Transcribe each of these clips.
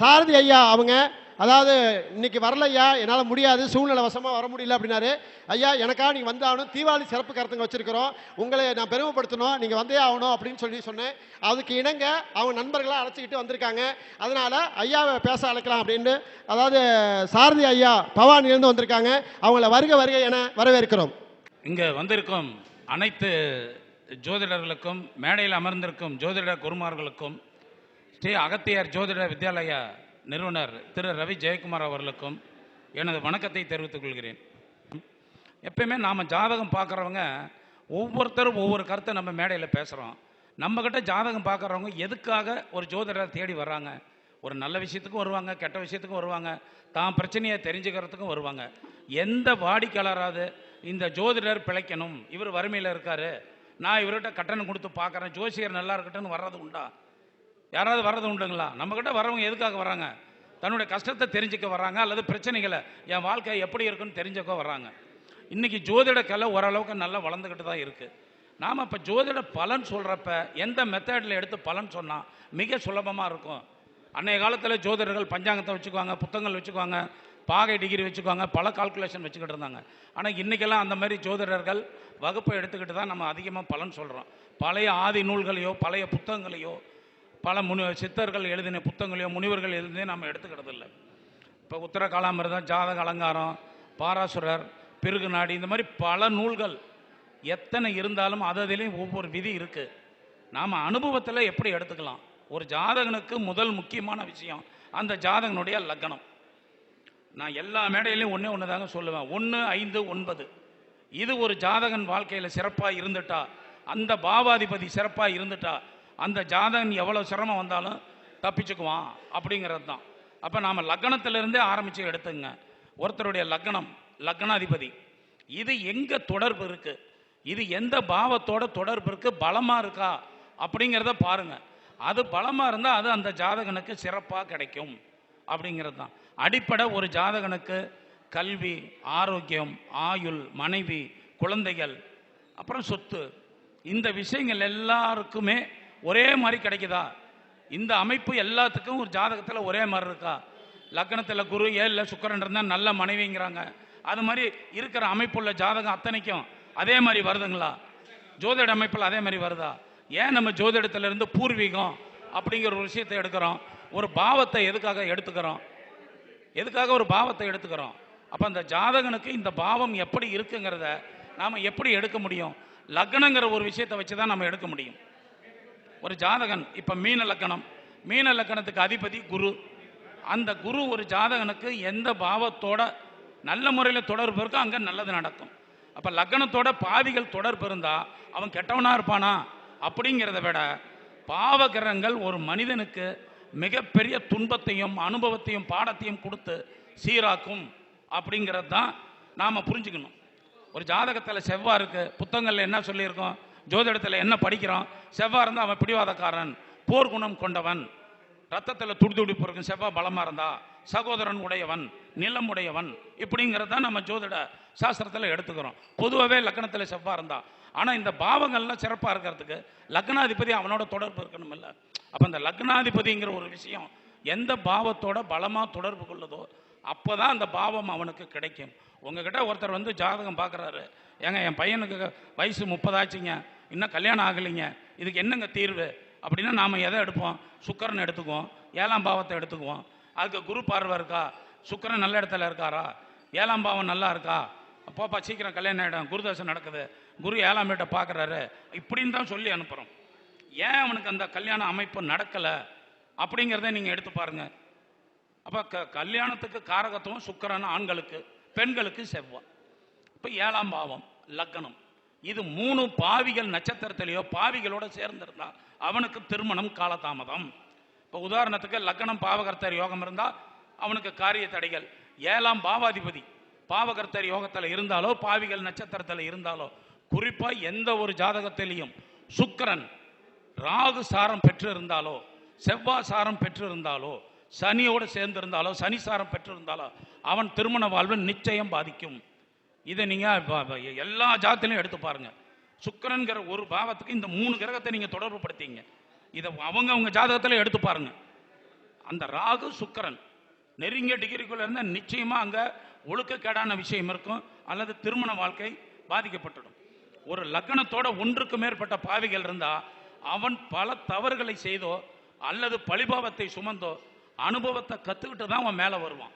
சாரதி ஐயா அவங்க அதாவது இன்னைக்கு வரலையா என்னால் முடியாது சூழ்நிலை வசமாக வர முடியல அப்படின்னாரு. ஐயா எனக்காக நீங்கள் வந்தாகணும் தீபாவளி சிறப்பு கருத்துங்க வச்சுருக்கிறோம். உங்களை நான் பெருமைப்படுத்தணும் நீங்கள் வந்தே ஆகணும் அப்படின்னு சொல்லி சொன்னேன். அதுக்கு இணங்க அவங்க நண்பர்களாக அழைச்சிக்கிட்டு வந்திருக்காங்க. அதனால் ஐயாவை பேச அழைக்கலாம் அப்படின்னு அதாவது சாரதி ஐயா பவானிலேருந்து வந்திருக்காங்க. அவங்கள வருக வருக என வரவேற்கிறோம். இங்கே வந்திருக்கும் அனைத்து ஜோதிடர்களுக்கும் மேடையில் அமர்ந்திருக்கும் ஜோதிட குருமார்களுக்கும் ஸ்ரீ அகத்தியார் ஜோதிட வித்யாலய நிறுவனர் திரு. ரவி ஜெயக்குமார் அவர்களுக்கும் எனது வணக்கத்தை தெரிவித்துக் கொள்கிறேன். எப்பயுமே நாம் ஜாதகம் பார்க்குறவங்க ஒவ்வொருத்தரும் ஒவ்வொரு கருத்தை நம்ம மேடையில் பேசுகிறோம் நம்மக்கிட்ட ஜாதகம் பார்க்குறவங்க எதுக்காக ஒரு ஜோதிடரை தேடி வர்றாங்க? ஒரு நல்ல விஷயத்துக்கும் வருவாங்க கெட்ட விஷயத்துக்கும் வருவாங்க தான் பிரச்சனையை தெரிஞ்சுக்கிறதுக்கும் வருவாங்க. எந்த வாடிக்கையாளராவது இந்த ஜோதிடர் பிழைக்கணும் இவர் வறுமையில் இருக்காரு நான் இவர்கிட்ட கட்டணம் கொடுத்து பார்க்குறேன் ஜோசியர் நல்லா இருக்கட்டும்னு வர்றது உண்டா? யாராவது வர்றது உண்டுங்களா? நம்மக்கிட்ட வரவங்க எதுக்காக வராங்க தன்னுடைய கஷ்டத்தை தெரிஞ்சுக்க வர்றாங்க அல்லது பிரச்சனைகளை என் வாழ்க்கை எப்படி இருக்குன்னு தெரிஞ்சுக்க வர்றாங்க. இன்றைக்கி ஜோதிட கலை ஓரளவுக்கு நல்லா வளர்ந்துக்கிட்டு தான் இருக்குது நாம் இப்போ ஜோதிட பலன் சொல்கிறப்ப எந்த மெத்தடில் எடுத்து பலன் சொன்னால் மிக சுலபமாக இருக்கும். அன்றைய காலத்தில் ஜோதிடர்கள் பஞ்சாங்கத்தை வச்சுக்குவாங்க புத்தகங்கள் வச்சுக்குவாங்க பாகை டிகிரி வச்சுக்குவாங்க பல கால்குலேஷன் வச்சுக்கிட்டு இருந்தாங்க. ஆனால் இன்றைக்கெல்லாம் அந்த மாதிரி ஜோதிடர்கள் வகுப்பை எடுத்துக்கிட்டு தான் நம்ம அதிகமாக பலன் சொல்கிறோம் பழைய ஆதி நூல்களையோ பழைய புத்தகங்களையோ பல முனி சித்தர்கள் எழுதின புத்தகங்களையோ முனிவர்கள் எழுதினே நம்ம எடுத்துக்கிறது இல்லை இப்போ உத்தர காலாமிரதம் ஜாதக அலங்காரம் பாராசுரர் பிருகு நாடி இந்த மாதிரி பல நூல்கள் எத்தனை இருந்தாலும் அது ஒவ்வொரு விதி இருக்குது நாம் அனுபவத்தில் எப்படி எடுத்துக்கலாம்? ஒரு ஜாதகனுக்கு முதல் முக்கியமான விஷயம் அந்த ஜாதகனுடைய லக்னம் நான் எல்லா மேடையிலையும் ஒன்றே ஒன்று தாங்க சொல்லுவேன். ஒன்று ஐந்து ஒன்பது. இது ஒரு ஜாதகன் வாழ்க்கையில் சிறப்பாக இருந்துட்டா அந்த பாவாதிபதி சிறப்பாக இருந்துட்டா அந்த ஜாதகன் எவ்வளோ சிரமம் வந்தாலும் தப்பிச்சுக்குவான் அப்படிங்கிறது தான் அப்போ நாம் லக்னத்திலிருந்தே ஆரம்பித்து எடுத்துங்க. ஒருத்தருடைய லக்னம் லக்னாதிபதி. இது எங்கே தொடர்பு இருக்குது இது எந்த பாவத்தோட தொடர்பு இருக்குது பலமாக இருக்கா? அப்படிங்கிறத பாருங்கள் அது பலமாக இருந்தால் அது அந்த ஜாதகனுக்கு சிறப்பாக கிடைக்கும். அப்படிங்கிறது தான் அடிப்படை ஒரு ஜாதகனுக்கு கல்வி ஆரோக்கியம் ஆயுள் மனைவி குழந்தைகள் அப்புறம் சொத்து. இந்த விஷயங்கள் எல்லாருக்குமே ஒரே மாதிரி கிடைக்குதா? இந்த அமைப்பு எல்லாத்துக்கும் ஒரு ஜாதகத்தில் ஒரே மாதிரி இருக்கா? லக்னத்தில் குரு ஏழில் சுக்கரன் இருந்தால் நல்ல மனைவிங்கிறாங்க. அது மாதிரி இருக்கிற அமைப்புள்ள ஜாதகம் அத்தனைக்கும் அதே மாதிரி வருதுங்களா? ஜோதிட அமைப்பில் அதே மாதிரி வருதா? ஏன் நம்ம ஜோதிடத்திலிருந்து பூர்வீகம் அப்படிங்கிற ஒரு விஷயத்தை எடுக்கிறோம்? ஒரு பாவத்தை எதுக்காக எடுத்துக்கிறோம்? எதுக்காக ஒரு பாவத்தை எடுத்துக்கிறோம்? அப்போ அந்த ஜாதகனுக்கு இந்த பாவம் எப்படி இருக்குங்கிறத நாம் எப்படி எடுக்க முடியும்? லக்னங்கிற ஒரு விஷயத்தை வச்சு தான் நம்ம எடுக்க முடியும். ஒரு ஜாதகன் இப்போ மீன லக்கணம். மீன லக்கணத்துக்கு அதிபதி குரு. அந்த குரு ஒரு ஜாதகனுக்கு எந்த பாவத்தோட நல்ல முறையில் தொடர்பு இருக்கோ அங்கே நல்லது நடக்கும். அப்போ லக்னத்தோட பாதிகள் தொடர்பு இருந்தால் அவன் கெட்டவனாக இருப்பானா? அப்படிங்கிறத விட பாவகிரகங்கள் ஒரு மனிதனுக்கு மிகப்பெரிய துன்பத்தையும் அனுபவத்தையும் பாடத்தையும் கொடுத்து சீராக்கும். அப்படிங்கிறது தான் நாம் புரிஞ்சுக்கணும். ஒரு ஜாதகத்தில் செவ்வாய் இருக்குது புத்தகங்களில் என்ன சொல்லியிருக்கோம்? ஜோதிடத்தில் என்ன படிக்கிறோம் செவ்வாய் இருந்தால் அவன் பிடிவாதக்காரன் போர்க்குணம் கொண்டவன். ரத்தத்தில் துடிதுடிப்பு இருக்கும் செவ்வாய் பலமாக இருந்தா சகோதரன் உடையவன் நிலம் உடையவன். இப்படிங்கிறத நம்ம ஜோதிட சாஸ்திரத்தில் எடுத்துக்கிறோம். பொதுவாகவே லக்னத்தில் செவ்வாய் இருந்தா. ஆனால் இந்த பாவங்கள்லாம் சிறப்பாக இருக்கிறதுக்கு லக்னாதிபதி அவனோட தொடர்பு இருக்கணும் இல்லை அப்போ இந்த லக்னாதிபதிங்கிற ஒரு விஷயம் எந்த பாவத்தோட பலமாக தொடர்பு கொள்ளுதோ அப்போ தான் அந்த பாவம் அவனுக்கு கிடைக்கும். உங்ககிட்ட ஒருத்தர் வந்து ஜாதகம் பார்க்குறாரு ஏங்க என் பையனுக்கு வயசு முப்பதாச்சுங்க. இன்னும் கல்யாணம் ஆகலைங்க. இதுக்கு என்னங்க தீர்வு? அப்படின்னா நாம் எதை எடுப்போம்? சுக்கரன் எடுத்துக்குவோம். ஏழாம் பாவத்தை எடுத்துக்குவோம். அதுக்கு குரு பார்வை இருக்கா? சுக்கரன் நல்ல இடத்துல இருக்காரா? ஏழாம் பாவம் நல்லா இருக்கா? அப்போப்பா சீக்கிரம் கல்யாணம் ஆகிடும் குருதர்சன் நடக்குது. குரு ஏழாம் வீட்டை பார்க்குறாரு. இப்படின்னு தான் சொல்லி அனுப்புகிறோம் ஏன் அவனுக்கு அந்த கல்யாண அமைப்பு நடக்கலை? அப்படிங்கிறத நீங்கள் எடுத்து பாருங்கள் அப்போ க கல்யாணத்துக்கு காரகத்துவம் சுக்கரன் ஆண்களுக்கு பெண்களுக்கு செவ்வாய். இப்போ ஏழாம் பாவம் லக்னம். இது மூணு பாவிகள் நட்சத்திரத்திலேயோ பாவிகளோட சேர்ந்திருந்தா அவனுக்கு திருமணம் காலதாமதம். இப்போ உதாரணத்துக்கு லக்னம் பாவகர்த்தர் யோகம் இருந்தால் அவனுக்கு காரிய தடைகள். ஏழாம் பாவாதிபதி பாவகர்த்தர் யோகத்தில் இருந்தாலோ பாவிகள் நட்சத்திரத்தில் இருந்தாலோ குறிப்பாக எந்த ஒரு ஜாதகத்திலையும் சுக்கரன் ராகு சாரம் பெற்று இருந்தாலோ செவ்வாய் சாரம் பெற்று இருந்தாலோ சனியோடு சேர்ந்திருந்தாலோ சனி சாரம் பெற்றிருந்தாலோ அவன் திருமண வாழ்வு நிச்சயம் பாதிக்கும். இதை நீங்கள் எல்லா ஜாத்திலையும் எடுத்து பாருங்க. சுக்கிரன்கிற ஒரு பாவத்துக்கு இந்த மூணு கிரகத்தை நீங்கள் தொடர்பு படுத்திங்க. இதை அவங்க அவங்க ஜாதகத்தில் எடுத்து பாருங்க. அந்த ராகு சுக்கரன் நெருங்கிய டிகிரிக்குள்ளே இருந்தால் நிச்சயமாக அங்கே ஒழுக்கக்கேடான விஷயம் இருக்கும். அல்லது திருமண வாழ்க்கை பாதிக்கப்பட்டுடும். ஒரு லக்னத்தோட ஒன்றுக்கு மேற்பட்ட பாவிகள் இருந்தால் அவன் பல தவறுகளை செய்தோ அல்லது பழிபாவத்தை சுமந்தோ அனுபவத்தை கற்றுக்கிட்டு தான் அவன் மேலே வருவான்.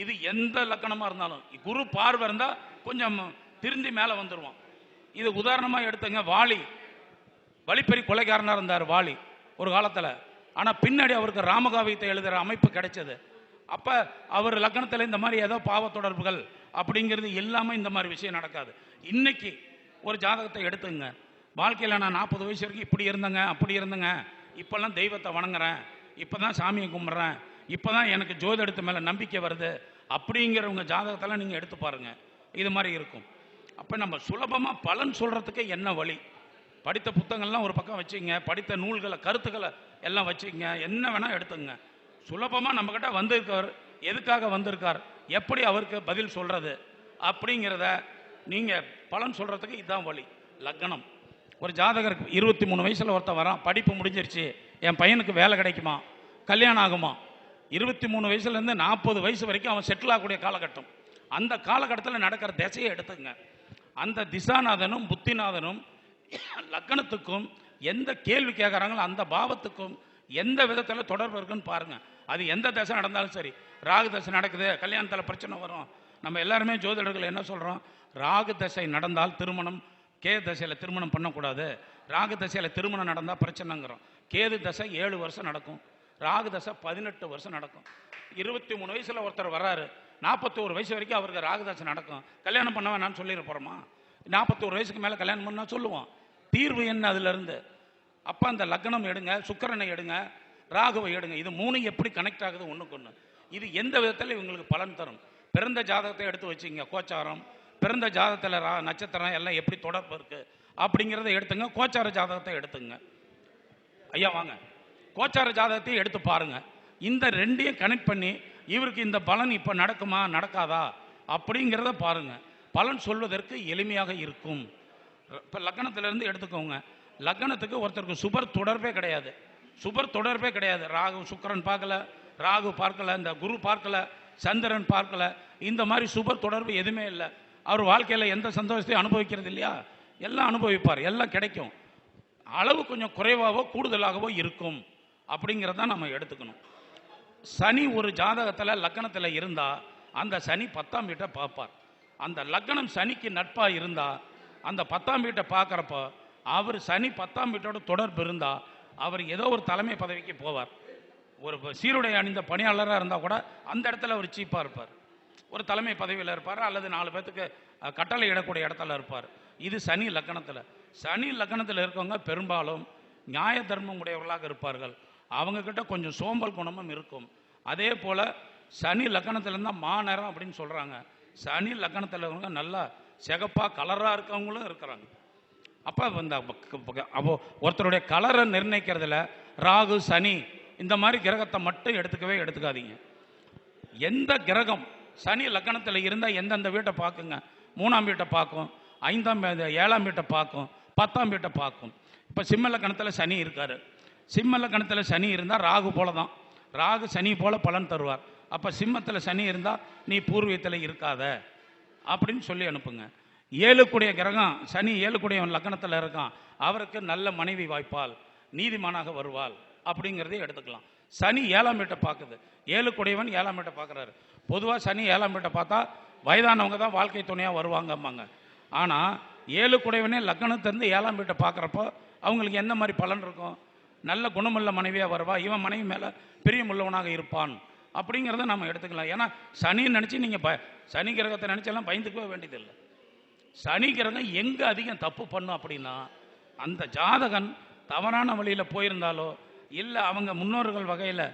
இது எந்த லக்கணமாக இருந்தாலும் குரு பார்வை இருந்தால் கொஞ்சம் திருந்தி மேலே வந்துடுவான் இது உதாரணமாக எடுத்தங்க வாலி. வழிப்பறி கொலைக்காரனாக இருந்தார் வாலி ஒரு காலத்தில். ஆனால் பின்னாடி அவருக்கு ராமகாவியத்தை எழுதுகிற அமைப்பு கிடைச்சது. அப்போ அவர் லக்கணத்தில் இந்த மாதிரி ஏதோ பாவ தொடர்புகள் அப்படிங்கிறது எல்லாமே இந்த மாதிரி விஷயம் நடக்காது. இன்னைக்கு ஒரு ஜாதகத்தை எடுத்துங்க. வாழ்க்கையில் நான் நாற்பது வயசு வரைக்கும் இப்படி இருந்தேங்க அப்படி இருந்தேங்க. இப்போல்லாம் தெய்வத்தை வணங்குறேன் இப்பதான் சாமியை கும்பிட்றேன் இப்போ தான் எனக்கு ஜோதிடத்து மேலே நம்பிக்கை வருது அப்படிங்கிறவங்க ஜாதகத்தெல்லாம் நீங்கள் எடுத்து பாருங்கள் இது மாதிரி இருக்கும். அப்போ நம்ம சுலபமாக பலன் சொல்கிறதுக்கு என்ன வழி? படித்த புத்தகங்கள்லாம் ஒரு பக்கம் வச்சுங்க படித்த நூல்களை கருத்துக்களை எல்லாம் வச்சுங்க என்ன வேணால் எடுத்துங்க. சுலபமாக நம்மக்கிட்ட வந்திருக்கவர் வந்திருக்கார். எதுக்காக வந்திருக்கார்? எப்படி அவருக்கு பதில் சொல்கிறது அப்படிங்கிறத நீங்கள் பலன் சொல்கிறதுக்கு இதுதான் வழி. லக்னம். ஒரு ஜாதகர் இருபத்தி மூணு வயசில் ஒருத்தன் வரான். படிப்பு முடிஞ்சிருச்சு. என் பையனுக்கு வேலை கிடைக்குமா? கல்யாணம் ஆகுமா? இருபத்தி மூணு வயசுலேருந்து நாற்பது வயசு வரைக்கும் அவன் செட்டில் ஆகக்கூடிய காலகட்டம். அந்த காலகட்டத்தில் நடக்கிற திசையை எடுத்துங்க அந்த திசாநாதனும் புத்திநாதனும் லக்கணத்துக்கும் எந்த கேள்வி கேட்குறாங்களோ அந்த பாவத்துக்கும் எந்த விதத்தில் தொடர்பு இருக்குன்னு பாருங்கள் அது எந்த தசை நடந்தாலும் சரி. ராகு தசை நடக்குது கல்யாணத்தில் பிரச்சனை வரும். நம்ம எல்லாருமே ஜோதிடர்கள் என்ன சொல்கிறோம் ராகு தசை நடந்தால் திருமணம் கேது தசையில் திருமணம் பண்ணக்கூடாது. ராகு தசையில் திருமணம் நடந்தால் பிரச்சனைங்கிறோம். கேது தசை ஏழு வருஷம் நடக்கும். ராகு தசை பதினெட்டு வருஷம் நடக்கும். இருபத்தி மூணு வயசில் ஒருத்தர் வர்றாரு. நாற்பத்தோரு வயசு வரைக்கும் அவருக்கு ராகு நடக்கும். கல்யாணம் பண்ண வேணாம்னு சொல்லிட போகிறோமா நாற்பத்தோரு வயசுக்கு மேலே கல்யாணம் பண்ணால் சொல்லுவோம். தீர்வு என்ன அதுலேருந்து? அப்போ அந்த லக்னம் எடுங்க சுக்கரனை எடுங்க ராகுவை எடுங்க. இது மூணு எப்படி கனெக்ட் ஆகுது? ஒன்றுக்கு ஒன்று இது எந்த விதத்தில் இவங்களுக்கு பலன் தரும்? பிறந்த ஜாதகத்தை எடுத்து வச்சுங்க கோச்சாரம் பிறந்த ஜாதகத்தில் ரா நட்சத்திரம் எல்லாம் எப்படி தொடர்பு இருக்குது அப்படிங்கிறத எடுத்துங்க. கோச்சார ஜாதகத்தை எடுத்துங்க. ஐயா வாங்க. கோச்சார ஜாதகத்தையும் எடுத்து பாருங்கள் இந்த ரெண்டையும் கனெக்ட் பண்ணி இவருக்கு இந்த பலன் இப்போ நடக்குமா நடக்காதா? அப்படிங்கிறத பாருங்கள் பலன் சொல்வதற்கு எளிமையாக இருக்கும். இப்போ லக்கணத்திலேருந்து எடுத்துக்கோங்க. லக்னத்துக்கு ஒருத்தருக்கு சுபர் தொடர்பே கிடையாது. சுபர் தொடர்பே கிடையாது. ராகு சுக்கரன் பார்க்கல ராகு பார்க்கல இந்த குரு பார்க்கல சந்திரன் பார்க்கல. இந்த மாதிரி சுபர் தொடர்பு எதுவுமே இல்லை. அவர் வாழ்க்கையில் எந்த சந்தோஷத்தையும் அனுபவிக்கிறது இல்லையா? எல்லாம் அனுபவிப்பார். எல்லாம் கிடைக்கும். அளவு கொஞ்சம் குறைவாகவோ கூடுதலாகவோ இருக்கும். அப்படிங்கிறத நம்ம எடுத்துக்கணும். சனி ஒரு ஜாதகத்தில் லக்கணத்தில் இருந்தால் அந்த சனி பத்தாம் வீட்டை பார்ப்பார். அந்த லக்னம் சனிக்கு நட்பாக இருந்தால் அந்த பத்தாம் வீட்டை பார்க்குறப்ப அவர் சனி பத்தாம் வீட்டோட தொடர்பு இருந்தால் அவர் ஏதோ ஒரு தலைமை பதவிக்கு போவார். ஒரு சீருடை அணிந்த பணியாளராக இருந்தால் கூட அந்த இடத்துல அவர் சீப்பாக இருப்பார். ஒரு தலைமை பதவியில் இருப்பார் அல்லது நாலு பேர்த்துக்கு கட்டளை இடக்கூடிய இடத்துல இருப்பார். இது சனி லக்கணத்தில். சனி லக்கணத்தில் இருக்கவங்க பெரும்பாலும் நியாய தர்மம் உடையவர்களாக இருப்பார்கள். அவங்கக்கிட்ட கொஞ்சம் சோம்பல் குணமும் இருக்கும். அதே போல் சனி லக்கணத்தில் இருந்தால் மாநேரம் அப்படின்னு சொல்கிறாங்க சனி லக்கணத்தில் இருக்கிறவங்க நல்லா சிகப்பாக கலராக இருக்கவங்களும் இருக்கிறாங்க. அப்போ இந்த அப்போ ஒருத்தருடைய கலரை நிர்ணயிக்கிறதுல ராகு சனி இந்த மாதிரி கிரகத்தை மட்டும் எடுத்துக்கவே எடுத்துக்காதீங்க. எந்த கிரகம் சனி லக்கணத்தில் இருந்தால் எந்தெந்த வீட்டை பார்க்குங்க? மூணாம் வீட்டை பார்க்கும் ஐந்தாம் ஏழாம் வீட்டை பார்க்கும் பத்தாம் வீட்டை பார்க்கும். இப்போ சிம்ம லக்கணத்தில் சனி இருக்காரு. சிம்ம லக்கணத்தில் சனி இருந்தால் ராகு போல தான் ராகு சனி போல பலன் தருவார். அப்போ சிம்மத்தில் சனி இருந்தால் நீ பூர்வீகத்தில் இருக்காத. அப்படின்னு சொல்லி அனுப்புங்க. ஏழுக்குடைய கிரகம் சனி ஏழுக்குடைய லக்கணத்தில் இருக்கான். அவருக்கு நல்ல மனைவி வாய்ப்பால் நீதிமானாக வருவாள் அப்படிங்கிறதையும் எடுத்துக்கலாம். சனி ஏழாம் வீட்டை பார்க்குது. ஏழுக்குடையவன் ஏழாம் வீட்டை பார்க்குறாரு. பொதுவாக சனி ஏழாம் வீட்டை பார்த்தா வயதானவங்க தான் வாழ்க்கை துணையாக வருவாங்கம்பாங்க. ஆனால் ஏழுக்குடையவனே லக்கணத்திலேருந்து ஏழாம் வீட்டை பார்க்குறப்போ அவங்களுக்கு என்ன மாதிரி பலன் இருக்கும்? நல்ல குணமுள்ள மனைவியாக வருவா இவன் மனைவி மேலே பிரியமுள்ளவனாக இருப்பான். அப்படிங்கிறத நம்ம எடுத்துக்கலாம். ஏன்னா சனி நினச்சி நீங்கள் ப சனி கிரகத்தை நினச்செல்லாம் பயந்துக்கவே வேண்டியதில்லை. சனி கிரகம் எங்கே அதிகம் தப்பு பண்ணும் அப்படின்னா அந்த ஜாதகன் தவறான வழியில் போயிருந்தாலோ இல்லை அவங்க முன்னோர்கள் வகையில்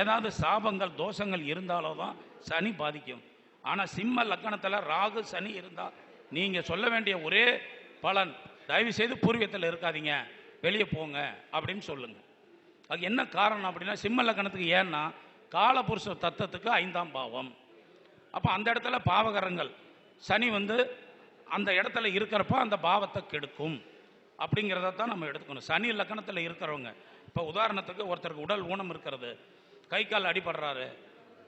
ஏதாவது சாபங்கள் தோஷங்கள் இருந்தாலோ தான் சனி பாதிக்கும். ஆனால் சிம்ம லக்கணத்தில் ராகு சனி இருந்தால் நீங்கள் சொல்ல வேண்டிய ஒரே பலன் தயவு செய்து பூர்வீகத்தில் இருக்காதீங்க. வெளியே போங்க அப்படின்னு சொல்லுங்கள் அது என்ன காரணம் அப்படின்னா சிம்ம லக்கணத்துக்கு ஏன்னா காலபுருஷ தத்துவத்துக்கு ஐந்தாம் பாவம். அப்போ அந்த இடத்துல பாவகரங்கள். சனி வந்து அந்த இடத்துல இருக்கிறப்ப அந்த பாவத்தை கெடுக்கும். அப்படிங்கிறத தான் நம்ம எடுத்துக்கணும். சனி லக்கணத்தில் இருக்கிறவங்க. இப்போ உதாரணத்துக்கு ஒருத்தருக்கு உடல் ஊனம் இருக்கிறது. கை கால் அடிபடுறாரு.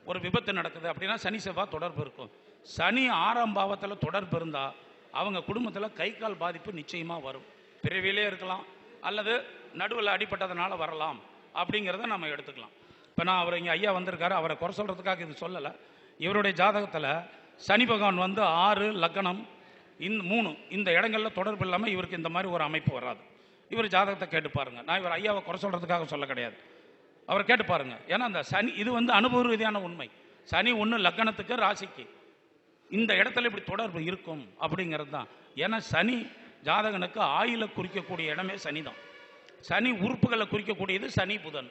ஒரு விபத்து நடக்குது அப்படின்னா சனி செவ்வாய் தொடர்பு இருக்கும். சனி ஆறாம் பாவத்தில் தொடர்பு இருந்தால் அவங்க குடும்பத்தில் கை கால் பாதிப்பு நிச்சயமாக வரும். பிறவிலே இருக்கலாம். அல்லது நடுவில் அடிப்பட்டதுனால வரலாம் அப்படிங்கிறத நம்ம எடுத்துக்கலாம். இப்போ நான் அவர் இங்கே ஐயா வந்திருக்காரு அவரை குறை சொல்கிறதுக்காக இது சொல்லலை. இவருடைய ஜாதகத்தில் சனி பகவான் வந்து ஆறு லக்னம் இந் மூணு இந்த இடங்களில் தொடர்பு இல்லாமல் இவருக்கு இந்த மாதிரி ஒரு அமைப்பு வராது. இவர் ஜாதகத்தை கேட்டு பாருங்கள் நான் இவர் ஐயாவை குறை சொல்கிறதுக்காக சொல்ல கிடையாது. அவரை கேட்டு பாருங்கள் ஏன்னா அந்த சனி இது வந்து அனுபவ ரீதியான உண்மை. சனி ஒன்று லக்னத்துக்கு ராசிக்கு. இந்த இடத்துல இப்படி தொடர்பு இருக்கும் அப்படிங்கிறது தான். ஏன்னா சனி ஜாதகனுக்கு ஆயில குறிக்கக்கூடிய இடமே சனி தான் சனி உறுப்புகளை குறிக்கக்கூடியது சனி புதன்.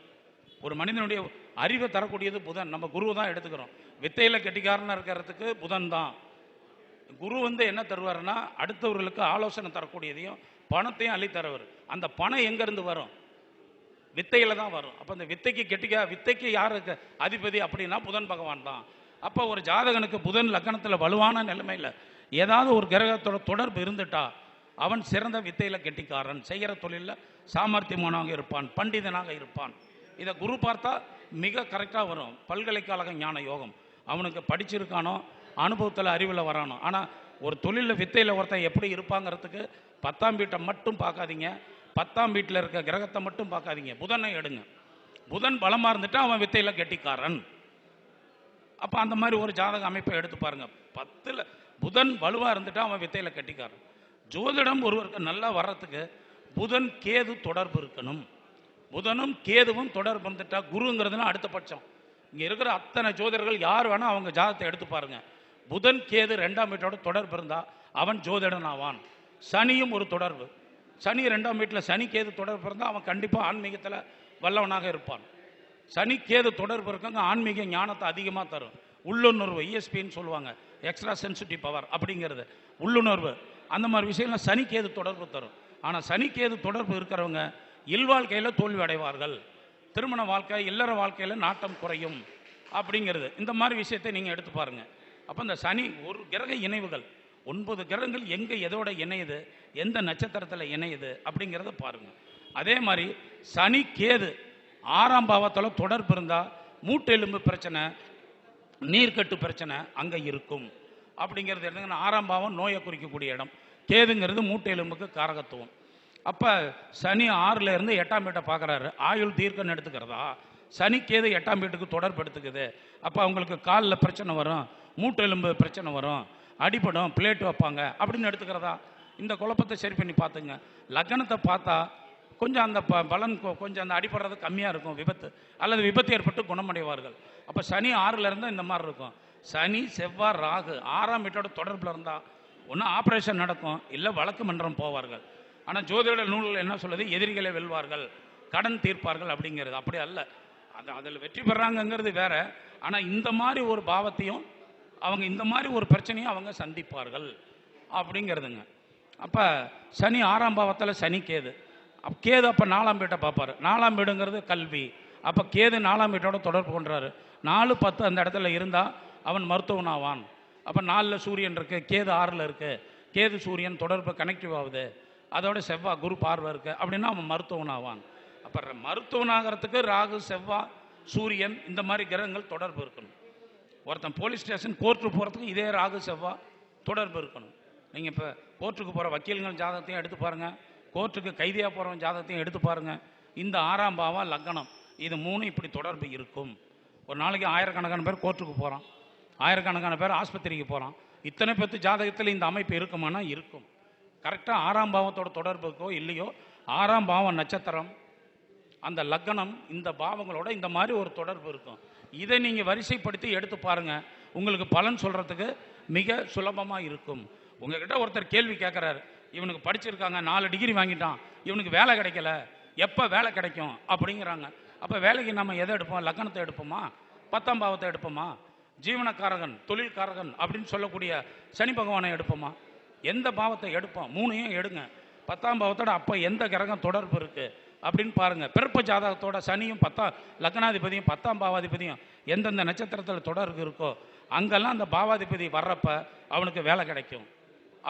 ஒரு மனிதனுடைய அறிவை தரக்கூடியது புதன். நம்ம குரு தான் எடுத்துக்கிறோம். வித்தையில் கெட்டிக்காரனா இருக்கிறதுக்கு புதன் தான். குரு வந்து என்ன தருவாருன்னா அடுத்தவர்களுக்கு ஆலோசனை தரக்கூடியதையும் பணத்தையும் அள்ளி தருவார் அந்த பணம் எங்கேருந்து வரும்? வித்தையில தான் வரும். அப்போ அந்த வித்தைக்கு கெட்டிக்கா வித்தைக்கு யாருக்கு அதிபதி அப்படின்னா புதன் பகவான் தான். அப்போ ஒரு ஜாதகனுக்கு புதன் லக்கணத்தில் வலுவான நிலைமையில் ஏதாவது ஒரு கிரகத்தோட தொடர்பு இருந்துட்டா அவன் சிறந்த வித்தையில் கெட்டிக்காரன். செய்கிற தொழிலில் சாமர்த்தியமானவங்க இருப்பான் பண்டிதனாக இருப்பான். இதை குரு பார்த்தா மிக கரெக்டாக வரும். பல்கலைக்கழக ஞான யோகம். அவனுக்கு படிச்சிருக்கானோ அனுபவத்தில் அறிவில் வரானோ. ஆனால் ஒரு தொழிலில் வித்தையில் ஒருத்தன் எப்படி இருப்பாங்கிறதுக்கு பத்தாம் வீட்டை மட்டும் பார்க்காதீங்க. பத்தாம் வீட்டில் இருக்க கிரகத்தை மட்டும் பார்க்காதீங்க. புதனை எடுங்க. புதன் பலமாக இருந்துட்டா அவன் வித்தையில் கெட்டிக்காரன். அப்போ அந்த மாதிரி ஒரு ஜாதக அமைப்பை எடுத்து பாருங்கள் பத்தில் புதன் வலுவாக இருந்துட்டா அவன் வித்தையில் கெட்டிக்காரன். ஜோதிடம் ஒருவருக்கு நல்லா வர்றதுக்கு புதன் கேது தொடர்பு இருக்கணும். புதனும் கேதுவும் தொடர்பு இருந்துட்டா குருங்கிறதுலாம் அடுத்த பட்சம். இங்கே இருக்கிற அத்தனை ஜோதிடர்கள் யார் வேணால் அவங்க ஜாதகத்தை எடுத்து பாருங்க. புதன் கேது ரெண்டாம் வீட்டோட தொடர்பு இருந்தால் அவன் ஜோதிடன் ஆவான் சனியும் ஒரு தொடர்பு. சனி ரெண்டாம் வீட்டில் சனி கேது தொடர்பு இருந்தால் அவன் கண்டிப்பாக ஆன்மீகத்தில் வல்லவனாக இருப்பான். சனி கேது தொடர்பு இருக்கங்க ஆன்மீக ஞானத்தை அதிகமாக தரும். உள்ளுணர்வு இஎஸ்பின்னு சொல்லுவாங்க. எக்ஸ்ட்ரா சென்சிட்டிவ் பவர் அப்படிங்கிறது. உள்ளுணர்வு. அந்த மாதிரி விஷயம்லாம் சனிக்கேது தொடர்பு தரும். ஆனால் சனிக்கேது தொடர்பு இருக்கிறவங்க இல்வாழ்க்கையில் தோல்வி அடைவார்கள். திருமண வாழ்க்கை இல்லற வாழ்க்கையில் நாட்டம் குறையும் அப்படிங்கிறது. இந்த மாதிரி விஷயத்தை நீங்கள் எடுத்து பாருங்கள் அப்போ இந்த சனி ஒரு கிரக இணைவுகள். ஒன்பது கிரகங்கள் எங்கே எதோட இணையுது? எந்த நட்சத்திரத்தில் இணையுது? அப்படிங்கிறத பாருங்கள் அதே மாதிரி சனி கேது ஆறாம் பாவத்தில் தொடர்பு இருந்தால் மூட்டெலும்பு பிரச்சனை நீர்க்கட்டு பிரச்சனை அங்கே இருக்கும். அப்படிங்கிறது எடுத்துங்கன்னா ஆறாம் பாவம் நோயை குறிக்கக்கூடிய இடம். கேதுங்கிறது மூட்டை எலும்புக்கு காரகத்துவம். அப்போ சனி ஆறில் இருந்து எட்டாம் வீட்டை பார்க்குறாரு. ஆயுள் தீர்க்கன்னு எடுத்துக்கிறதா? சனி கேது எட்டாம் வீட்டுக்கு தொடர்பு எடுத்துக்குது அப்போ அவங்களுக்கு காலில் பிரச்சனை வரும் மூட்டை எலும்பு பிரச்சனை வரும் அடிபடும் பிளேட் வைப்பாங்க அப்படின்னு எடுத்துக்கிறதா? இந்த குழப்பத்தை சரி பண்ணி பார்த்துங்க. லக்னத்தை பார்த்தா கொஞ்சம் அந்த ப பலன் கொ- கொஞ்சம் அந்த அடிப்படுறது கம்மியாக இருக்கும் விபத்து. அல்லது விபத்து ஏற்பட்டு குணமடைவார்கள். அப்போ சனி ஆறில் இருந்தால் இந்த மாதிரி இருக்கும். சனி செவ்வாய் ராகு ஆறாம் வீட்டோட தொடர்பில் இருந்தால் ஒன்று ஆப்ரேஷன் நடக்கும் இல்லை வழக்கு மன்றம் போவார்கள். ஆனால் ஜோதிட நூல்கள் என்ன சொல்லுது? எதிரிகளை வெல்வார்கள் கடன் தீர்ப்பார்கள் அப்படிங்கிறது. அப்படி அல்ல. அது அதில் வெற்றி பெறாங்கங்கிறது வேற. ஆனால் இந்த மாதிரி ஒரு பாவத்தையும் அவங்க இந்த மாதிரி ஒரு பிரச்சனையும் அவங்க சந்திப்பார்கள் அப்படிங்கிறதுங்க. அப்போ சனி ஆறாம் பாவத்தில் சனி கேது. அப் கேது அப்போ நாலாம் வீட்டை பார்ப்பாரு. நாலாம் வீடுங்கிறது கல்வி. அப்போ கேது நாலாம் வீட்டோட தொடர்பு கொண்டுறாரு நாலு பத்து அந்த இடத்துல இருந்தால் அவன் மருத்துவனாவான். அப்போ நாலில் சூரியன் இருக்குது கேது ஆறில் இருக்குது கேது சூரியன் தொடர்பு கனெக்டிவ் ஆகுது. அதோட செவ்வாய் குரு பார்வை இருக்குது அப்படின்னா அவன் மருத்துவனாவான். அப்போ மருத்துவனாகிறதுக்கு ராகு செவ்வாய் சூரியன் இந்த மாதிரி கிரகங்கள் தொடர்பு இருக்கணும். ஒருத்தன் போலீஸ் ஸ்டேஷன் கோர்ட்டுக்கு போகிறதுக்கு இதே ராகு செவ்வாய் தொடர்பு இருக்கணும். நீங்கள் இப்போ கோர்ட்டுக்கு போகிற வக்கீல்கள் ஜாதகத்தையும் எடுத்து பாருங்கள் கோர்ட்டுக்கு கைதியாக போகிறவன் ஜாதகத்தையும் எடுத்து பாருங்கள் இந்த ஆறாம் பாவம் லக்னம். இது மூணு இப்படி தொடர்பு இருக்கும். ஒரு நாளைக்கு ஆயிரக்கணக்கான பேர் கோர்ட்டுக்கு போகிறான் ஆயிரக்கணக்கான பேர் ஆஸ்பத்திரிக்கு போகிறான் இத்தனை பேர்த்து ஜாதகத்தில் இந்த அமைப்பு இருக்குமானா இருக்கும். கரெக்டாக ஆறாம் பாவத்தோட தொடர்பு இருக்கோ இல்லையோ ஆறாம் பாவம் நட்சத்திரம் அந்த லக்னம் இந்த பாவங்களோட இந்த மாதிரி ஒரு தொடர்பு இருக்கும். இதை நீங்கள் வரிசைப்படுத்தி எடுத்து பாருங்கள் உங்களுக்கு பலன் சொல்கிறதுக்கு மிக சுலபமாக இருக்கும். உங்ககிட்ட ஒருத்தர் கேள்வி கேட்குறாரு இவனுக்கு படிச்சிருக்காங்க நாலு டிகிரி வாங்கிட்டான். இவனுக்கு வேலை கிடைக்கல. எப்போ வேலை கிடைக்கும்? அப்படிங்கிறாங்க. அப்போ வேலைக்கு நம்ம எதை எடுப்போம்? லக்னத்தை எடுப்போமா? பத்தாம் பாவத்தை எடுப்போமா? ஜீவனக்காரகன் தொழில்காரகன் அப்படின்னு சொல்லக்கூடிய சனி பகவானை எடுப்போமா? எந்த பாவத்தை எடுப்போம்? மூணையும் எடுங்க. பத்தாம் பாவத்தோட அப்போ எந்த கிரகம் தொடர்பு இருக்குது அப்படின்னு பாருங்கள் பிறப்பு ஜாதகத்தோட சனியும் பத்தாம் லக்னாதிபதியும் பத்தாம் பாவாதிபதியும் எந்தெந்த நட்சத்திரத்தில் தொடர்பு இருக்கோ அங்கெல்லாம் அந்த பாவாதிபதி வர்றப்ப அவனுக்கு வேலை கிடைக்கும்.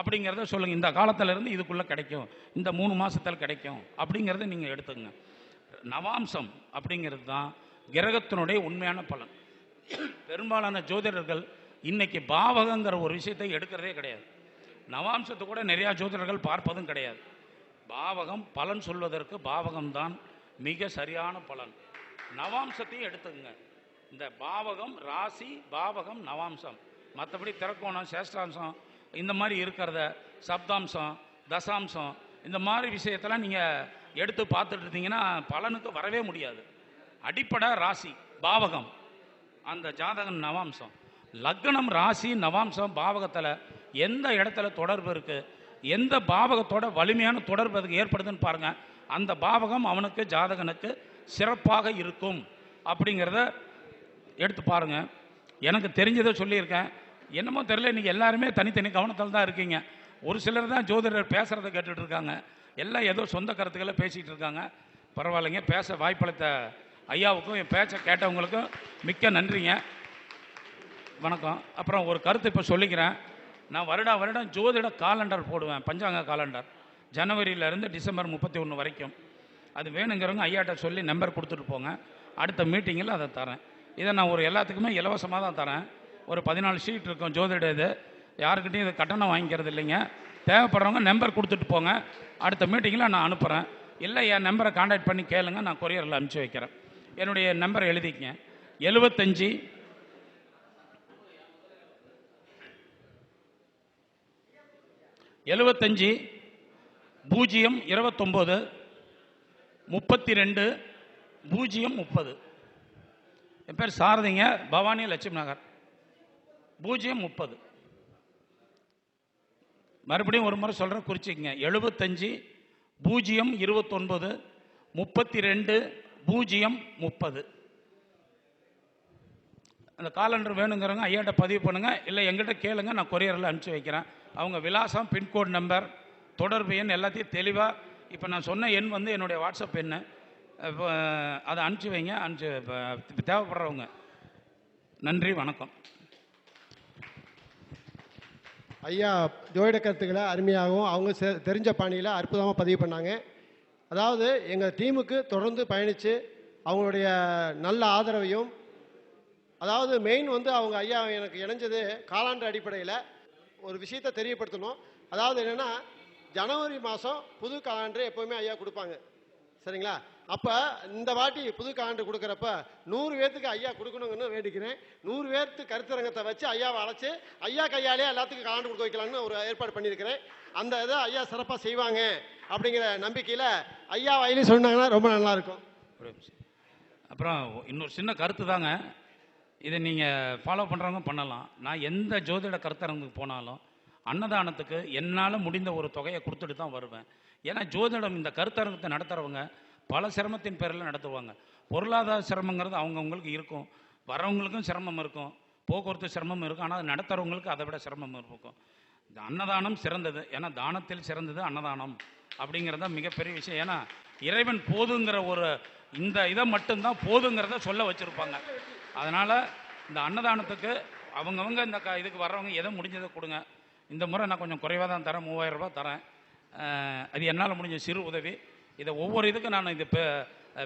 அப்படிங்கிறத சொல்லுங்கள் இந்த காலத்திலேருந்து இருந்து கிடைக்கும். இந்த மூணு மாதத்தில் கிடைக்கும். அப்படிங்கிறத நீங்கள் எடுத்துங்க நவாம்சம் அப்படிங்கிறது தான் கிரகத்தினுடைய உண்மையான பலன். பெரும்பாலான ஜோதிடர்கள் இன்னைக்கு பாவகங்கிற ஒரு விஷயத்தை எடுக்கிறதே கிடையாது. நவாம்சத்தை கூட நிறையா ஜோதிடர்கள் பார்ப்பதும் கிடையாது. பாவகம் பலன் சொல்வதற்கு பாவகம் தான் மிக சரியான பலன். நவாம்சத்தையும் எடுத்துக்கங்க. இந்த பாவகம் ராசி பாவகம் நவாம்சம். மற்றபடி திறக்கோணம் சேஷ்டாம்சம் இந்த மாதிரி இருக்கிறத சப்தாம்சம் தசாம்சம் இந்த மாதிரி விஷயத்தெல்லாம் நீங்கள் எடுத்து பார்த்துட்டு இருந்தீங்கன்னா பலனுக்கு வரவே முடியாது. அடிப்படை ராசி பாவகம். அந்த ஜாதகம் நவாம்சம். லக்னம் ராசி நவாம்சம் பாவகத்தில் எந்த இடத்துல தொடர்பு இருக்குது எந்த பாவகத்தோட வலிமையான தொடர்பு அதுக்கு ஏற்படுதுன்னு பாருங்கள் அந்த பாவகம் அவனுக்கு ஜாதகனுக்கு சிறப்பாக இருக்கும். அப்படிங்கிறத எடுத்து பாருங்கள் எனக்கு தெரிஞ்சதை சொல்லியிருக்கேன். என்னமோ தெரியல நீங்கள் எல்லாருமே தனித்தனி கவனத்தில் தான் இருக்கீங்க. ஒரு சிலர் தான் ஜோதிடர் பேசுகிறத கேட்டுட்ருக்காங்க எல்லாம் ஏதோ சொந்த கருத்துக்களை பேசிகிட்டு இருக்காங்க. பரவாயில்லைங்க பேச வாய்ப்பளித்த ஐயாவுக்கும் என் பேச்சை கேட்டவங்களுக்கும் மிக்க நன்றிங்க. வணக்கம். அப்புறம் ஒரு கருத்து இப்போ சொல்லிக்கிறேன். நான் வருடா வருடம் ஜோதிட காலண்டர் போடுவேன் பஞ்சாங்க காலண்டர் ஜனவரியிலேருந்து டிசம்பர் முப்பத்தி ஒன்று வரைக்கும். அது வேணுங்கிறவங்க ஐயாட்ட சொல்லி நம்பர் கொடுத்துட்டு போங்க. அடுத்த மீட்டிங்கில் அதை தரேன். இதை நான் ஒரு எல்லாத்துக்குமே இலவசமாக தான் தரேன். ஒரு பதினாலு ஷீட் இருக்கும் ஜோதிட இது. யாருக்கிட்டையும் இது கட்டணம் வாங்கிக்கிறது இல்லைங்க. தேவைப்படுறவங்க நம்பர் கொடுத்துட்டு போங்க. அடுத்த மீட்டிங்கில் நான் அனுப்புகிறேன் இல்லை என் நம்பரை காண்டாக்ட் பண்ணி கேளுங்க. நான் கொரியரில் அனுப்பிச்சி வைக்கிறேன். என்னுடைய நம்பர் எழுதிக்கங்க. எழுபத்தஞ்சி எழுபத்தஞ்சி பூஜ்ஜியம் இருபத்தொம்போது முப்பத்தி ரெண்டு பூஜ்ஜியம் முப்பது. என் பேர் சாரதிங்க பவானி லட்சுமி நகர். பூஜ்ஜியம் முப்பது. மறுபடியும் ஒரு முறை சொல்கிறேன் குறிச்சிக்கங்க. எழுபத்தஞ்சி பூஜ்ஜியம் இருபத்தொன்பது முப்பத்தி ரெண்டு பூஜ்ஜியம் முப்பது. அந்த காலண்டர் வேணுங்கிறவங்க ஐயாட்ட பதிவு பண்ணுங்கள் இல்லை எங்கிட்ட கேளுங்க நான் கொரியரில் அனுப்பிச்சி வைக்கிறேன். அவங்க விலாசம் பின்கோட் நம்பர் தொடர்பு எண் எல்லாத்தையும் தெளிவாக இப்போ நான் சொன்ன எண் வந்து என்னுடைய வாட்ஸ்அப் எண்ணு. இப்போ அதை அனுப்பிச்சி வைங்க. அனுப்பிச்சி தேவைப்படுறவங்க. நன்றி வணக்கம். ஐயா ஜோதிட கருத்துக்களை அருமையாகவும் அவங்க தெரிஞ்ச பாணியில் அற்புதமாக பதிவு பண்ணாங்க. அதாவது எங்கள் டீமுக்கு தொடர்ந்து பயணித்து அவங்களுடைய நல்ல ஆதரவையும் அதாவது மெயின் வந்து அவங்க ஐயா எனக்கு இணைஞ்சது காலாண்டு அடிப்படையில் ஒரு விஷயத்தை தெரியப்படுத்தணும். அதாவது என்னென்னா ஜனவரி மாதம் புது காலாண்டு எப்போவுமே ஐயா கொடுப்பாங்க. சரிங்களா? அப்போ இந்த வாட்டி புது காலாண்டு கொடுக்குறப்ப நூறு பேர்த்துக்கு ஐயா கொடுக்கணுங்கன்னு வேண்டிக்கிறேன். நூறு பேர்த்து கருத்தரங்கத்தை வச்சு ஐயாவை அழைச்சி ஐயா கையாலே எல்லாத்துக்கும் காலாண்டு கொடுக்க வைக்கலாம்னு ஒரு ஏற்பாடு பண்ணியிருக்கிறேன். அந்த இதை ஐயா சிறப்பாக செய்வாங்க. அப்படிங்கிற நம்பிக்கையில் ஐயா வாயிலையும் சொன்னாங்கன்னா ரொம்ப நல்லா இருக்கும் அப்புறம் இன்னொரு சின்ன கருத்து தாங்க. இதை நீங்கள் ஃபாலோ பண்ணுறவங்க பண்ணலாம். நான் எந்த ஜோதிட கருத்தரங்குக்கு போனாலும் அன்னதானத்துக்கு என்னால் முடிந்த ஒரு தொகையை கொடுத்துட்டு தான் வருவேன். ஏன்னா ஜோதிடம் இந்த கருத்தரங்கத்தை நடத்துகிறவங்க பல சிரமத்தின் பேரில் நடத்துவாங்க. பொருளாதார சிரமங்கிறது அவங்கவுங்களுக்கு இருக்கும். வரவங்களுக்கும் சிரமம் இருக்கும். போக்குவரத்து சிரமம் இருக்கும். ஆனால் நடத்துகிறவங்களுக்கு அதை விட சிரமம் இருக்கும். இந்த அன்னதானம் சிறந்தது. ஏன்னா தானத்தில் சிறந்தது அன்னதானம். அப்படிங்கிறது தான் மிகப்பெரிய விஷயம். ஏன்னா இறைவன் போதுங்கிற ஒரு இந்த இதை மட்டும்தான் போதுங்கிறத சொல்ல வச்சுருப்பாங்க. அதனால் இந்த அன்னதானத்துக்கு அவங்கவங்க இந்த க இதுக்கு வர்றவங்க எதை முடிஞ்சதை கொடுங்க. இந்த முறை நான் கொஞ்சம் குறைவாக தான் தரேன் மூவாயிரம் ரூபாய் தரேன். அது என்னால் முடிஞ்ச சிறு உதவி. இதை ஒவ்வொரு இதுக்கும் நான் இது பெ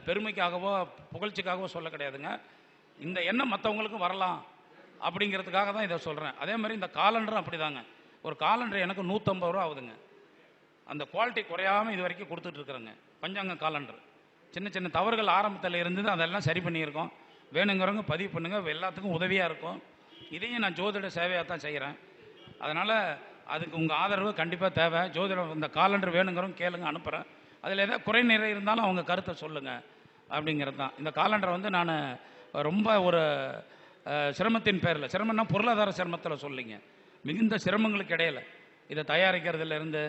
பெருமைக்காகவோ புகழ்ச்சிக்காகவோ சொல்ல கிடையாதுங்க. இந்த எண்ணம் மற்றவங்களுக்கும் வரலாம் அப்படிங்கிறதுக்காக தான் இதை சொல்கிறேன் அதே மாதிரி இந்த காலண்டரும் அப்படிதாங்க. ஒரு காலண்டர் எனக்கு நூற்றம்பது ரூபா ஆகுதுங்க. அந்த குவாலிட்டி குறையாமல் இது வரைக்கும் கொடுத்துட்ருக்குறேங்க பஞ்சாங்க காலண்டர் சின்ன சின்ன தவறுகள் ஆரம்பத்தில் இருந்தது அதெல்லாம் சரி பண்ணியிருக்கோம். வேணுங்கிறவங்க பதிவு பண்ணுங்கள் எல்லாத்துக்கும் உதவியாக இருக்கும். இதையும் நான் ஜோதிட சேவையாக தான் செய்கிறேன் அதனால் அதுக்கு உங்கள் ஆதரவு கண்டிப்பாக தேவை. ஜோதிடம் இந்த காலண்டர் வேணுங்கிறவங்க கேளுங்க அனுப்புகிறேன் அதில் ஏதாவது குறை நிறை இருந்தாலும் அவங்க கருத்தை சொல்லுங்கள் அப்படிங்கிறது தான். இந்த காலண்டரை வந்து நான் ரொம்ப ஒரு சிரமத்தின் பேரில். சிரமம்னா பொருளாதார சிரமத்தில் சொல்லிங்க. மிகுந்த சிரமங்களுக்கு இடையில் இதை தயாரிக்கிறதுலேருந்து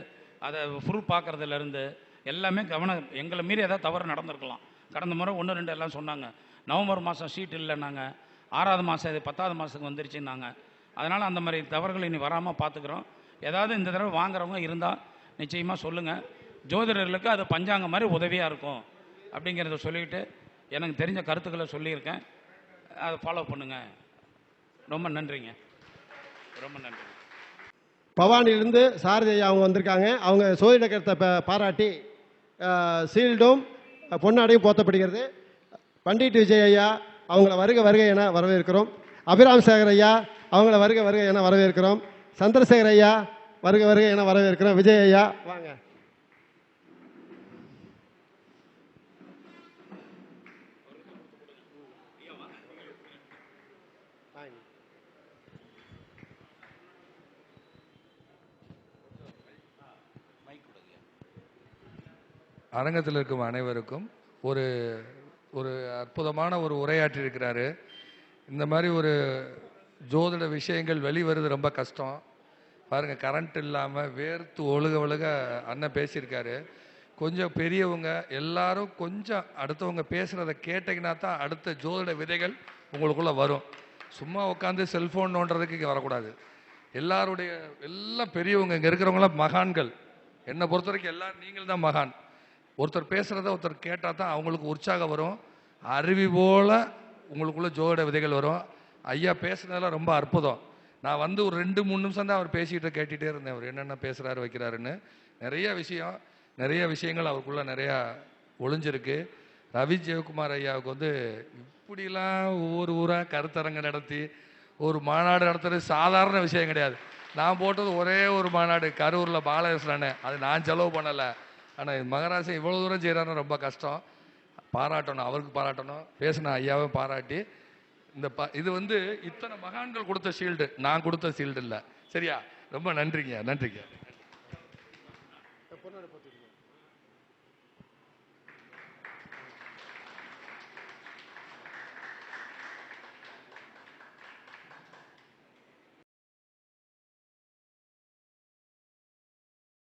அதை ப்ரூஃப் பார்க்குறதுலேருந்து எல்லாமே கவனம் எங்களை மீறி ஏதாவது தவறு நடந்திருக்கலாம். கடந்த முறை ஒன்று ரெண்டு எல்லாம் சொன்னாங்க. நவம்பர் மாதம் சீட் இல்லைன்னாங்க. ஆறாவது மாதம் இது பத்தாவது மாதத்துக்கு வந்துருச்சுன்னாங்க. அதனால் அந்த மாதிரி தவறுகள் இனி வராமல் பார்த்துக்குறோம் ஏதாவது இந்த தடவை வாங்குறவங்க இருந்தால் நிச்சயமாக சொல்லுங்கள் ஜோதிடர்களுக்கு அது பஞ்சாங்க மாதிரி உதவியாக இருக்கும் அப்படிங்கிறத சொல்லிக்கிட்டு எனக்கு தெரிஞ்ச கருத்துக்களை சொல்லியிருக்கேன். அதை ஃபாலோ பண்ணுங்கள் ரொம்ப நன்றிங்க. ரொம்ப நன்றி பவானிலிருந்து சாரதியா அவங்க வந்திருக்காங்க. அவங்க சோதிடக்கரத்தை பாராட்டி சீல்டும் பொன்னாடையும் போத்தப்படுகிறது. பண்டிட் விஜய் ஐயா அவங்கள வருக வருக என வரவேற்கிறோம். அபிராம் சேகர் ஐயா அவங்கள வருக வருக என வரவேற்கிறோம். சந்திரசேகர் ஐயா வருக வருக என வரவேற்கிறோம். விஜய் ஐயா வாங்க. அரங்கத்தில் இருக்கும் அனைவருக்கும் ஒரு ஒரு அற்புதமான ஒரு உரையாற்றியிருக்கிறாரு இந்த மாதிரி ஒரு ஜோதிட விஷயங்கள் வெளிவருது ரொம்ப கஷ்டம். பாருங்கள் கரண்ட் இல்லாமல் வேர்த்து ஒழுக ஒழுக அண்ணன் பேசியிருக்காரு. கொஞ்சம் பெரியவங்க எல்லாரும் கொஞ்சம் அடுத்தவங்க பேசுகிறத கேட்டிங்கன்னா தான் அடுத்த ஜோதிட விதைகள் உங்களுக்குள்ளே வரும். சும்மா உட்காந்து செல்ஃபோன் நோண்டுறதுக்கு இங்கே வரக்கூடாது. எல்லாருடைய எல்லாம் பெரியவங்க இங்கே இருக்கிறவங்களாம் மகான்கள். என்னை பொறுத்த வரைக்கும் எல்லோரும் நீங்கள் தான் மகான். ஒருத்தர் பேசுகிறத ஒருத்தர் கேட்டால் தான் அவங்களுக்கு உற்சாகம் வரும். அருவி போல் உங்களுக்குள்ளே ஜோதிட விதைகள் வரும். ஐயா பேசுனதெல்லாம் ரொம்ப அற்புதம். நான் வந்து ஒரு ரெண்டு மூணு நிமிஷம் தான் அவர் பேசிக்கிட்டு கேட்டுகிட்டே இருந்தேன். அவர் என்னென்ன பேசுகிறாரு வைக்கிறாருன்னு. நிறைய விஷயம் நிறைய விஷயங்கள் அவருக்குள்ளே நிறையா ஒளிஞ்சிருக்கு. ரவி ஜெயக்குமார் ஐயாவுக்கு வந்து இப்படிலாம் ஒவ்வொரு ஊராக கருத்தரங்கு நடத்தி ஒரு மாநாடு நடத்துறது சாதாரண விஷயம் கிடையாது. நான் போட்டது ஒரே ஒரு மாநாடு கரூரில் பாலகிருஷ்ணன் அது நான் செலவு பண்ணலை. ஆனால் மகராசன் இவ்வளோ தூரம் செய்கிறாருன்னு ரொம்ப கஷ்டம். பாராட்டணும் அவருக்கு பாராட்டணும். பேசின ஐயாவை பாராட்டி இந்த ப இது வந்து இத்தனை மகான்கள் கொடுத்த ஷீல்டு நான் கொடுத்த ஷீல்டு இல்லை. சரியா? ரொம்ப நன்றிங்க நன்றிங்க.